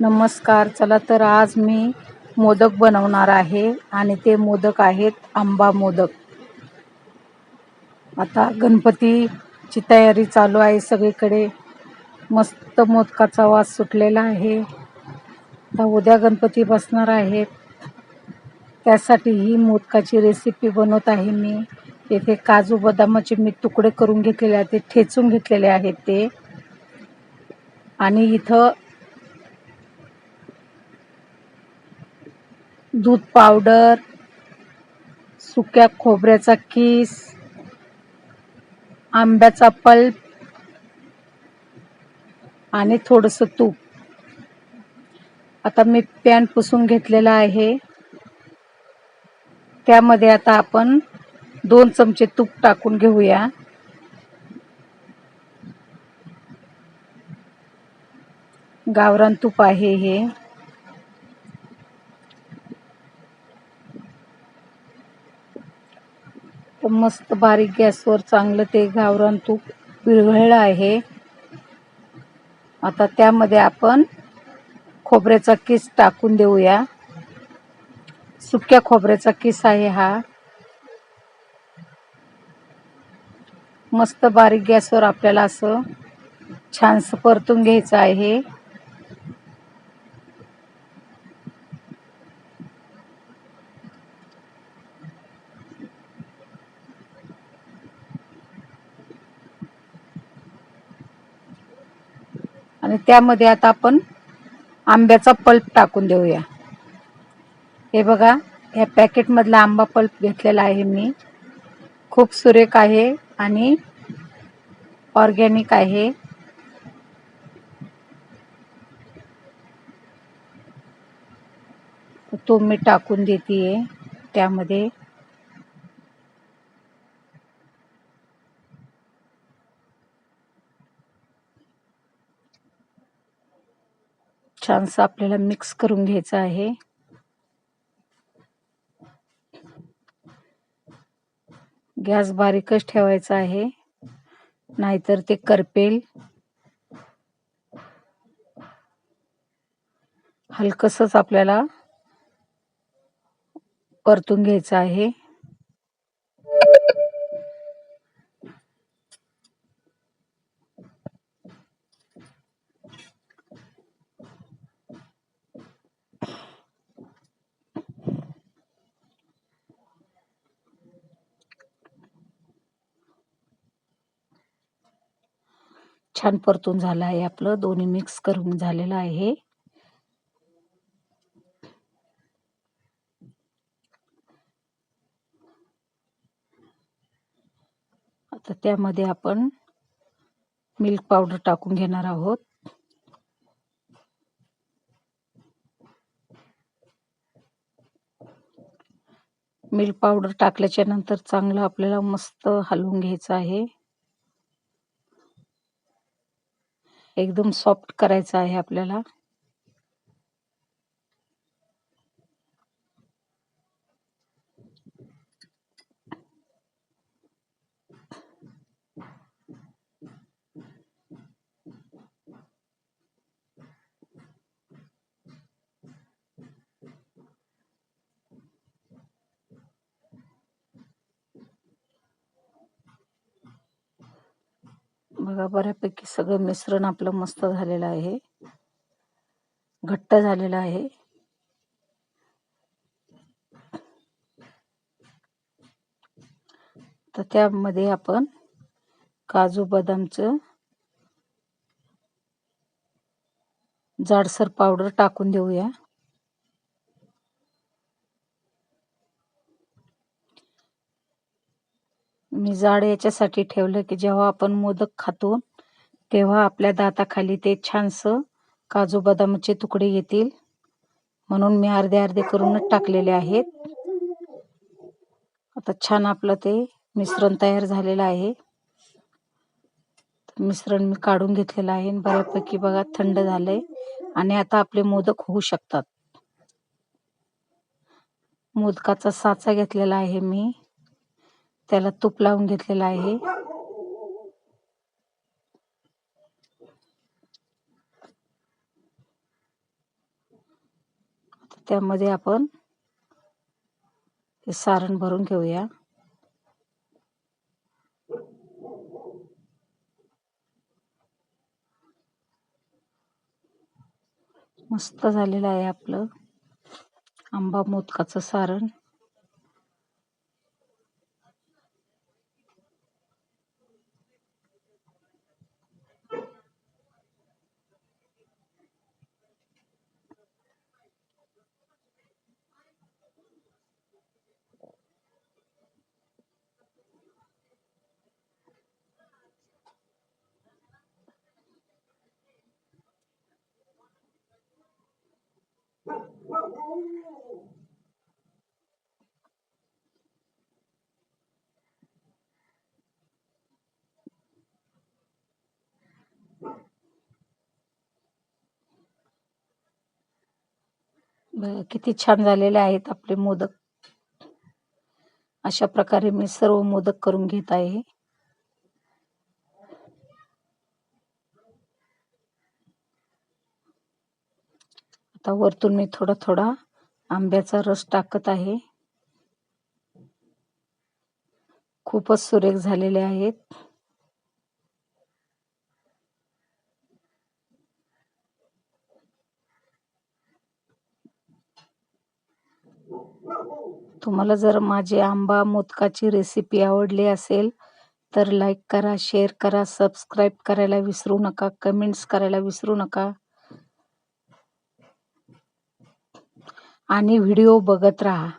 नमस्कार. चला तर आज मी मोदक बनवणार आहे आणि ते मोदक आहेत आंबा मोदक. आता गणपतीची तयारी चालू आहे. सगळीकडे मस्त मोदकाचा वास सुटलेला आहे. आता उद्या गणपती बसणार आहेत त्यासाठी ही मोदकाची रेसिपी बनवत आहे मी. येथे काजू बदामाचे मी तुकडे करून घेतलेले आहेत. ते ठेचून घेतलेले आहेत ते. आणि इथं दूध पावडर सुक्या खोबऱ्याचा किस आंब्याचा पल्प आणि थोडंसं तूप. आता मी पॅन पुसून घेतलेला आहे. त्यामध्ये आता आपण दोन चमचे तूप टाकून घेऊया. गावरान तूप आहे हे. मस्त बारीक गॅसवर चांगलं ते गावरान तूप विरघळलं आहे. आता त्यामध्ये आपण खोबऱ्याचा किस टाकून देऊया. सुक्या खोबऱ्याचा किस आहे हा. मस्त बारीक गॅसवर आपल्याला असं छानसं परतून घ्यायचं आहे. आणि त्यामध्ये आता आपण आंब्याचा पल्प टाकून देऊया. हे बघा या पॅकेटमधला आंबा पल्प घेतलेला आहे मी. खूप सुरेख आहे आणि ऑर्गॅनिक आहे. तो मी टाकून देते त्यामध्ये. छानसं आपल्याला मिक्स करून घ्यायचं आहे. गॅस बारीकच ठेवायचा आहे. नाहीतर ते करपेल. हलकसच आपल्याला परतून घ्यायचं आहे. छान परतून झालं आहे आपलं. दोन्ही मिक्स करून झालेलं आहे. आता त्यामध्ये आपण मिल्क पावडर टाकून घेणार आहोत. मिल्क पावडर टाकल्याच्या नंतर चांगलं आपल्याला मस्त हलवून घ्यायचं आहे. एकदम सॉफ्ट करायचं आहे आपल्याला. बघा बऱ्यापैकी सगळं मिश्रण आपलं मस्त झालेलं आहे. घट्ट झालेलं आहे. तर त्यामध्ये आपण काजू बदामचं जाडसर पावडर टाकून देऊया. मी जाड याच्यासाठी ठेवलं की जेव्हा आपण मोदक खातो तेव्हा आपल्या दाताखाली ते छानसं काजू बदामाचे तुकडे येतील. म्हणून मी अर्धे अर्धे करूनच टाकलेले आहेत. आता छान आपलं ते मिश्रण तयार झालेलं आहे. मिश्रण मी काढून घेतलेलं आहे बऱ्यापैकी बघा थंड झालंय. आणि आता आपले मोदक होऊ शकतात. मोदकाचा साचा घेतलेला आहे मी. त्याला तूप लावून घेतलेलं आहे. त्यामध्ये आपण हे सारण भरून घेऊया. मस्त झालेलं आहे आपलं आंबा मोदकाचं सारण. किती छान झालेले आहेत आपले मोदक. अशा प्रकारे मी सर्व मोदक करून घेत आहे. आता वरतून मी थोडा थोडा आंब्याचा रस टाकत आहे. खूपच सुरेख झालेले आहेत. तुम्हाला जर माझी आंबा मोदकाची रेसिपी आवडली असेल तर लाईक करा शेअर करा सबस्क्राईब करायला विसरू नका कमेंट्स करायला विसरू नका. आणि व्हिडिओ बघत राहा.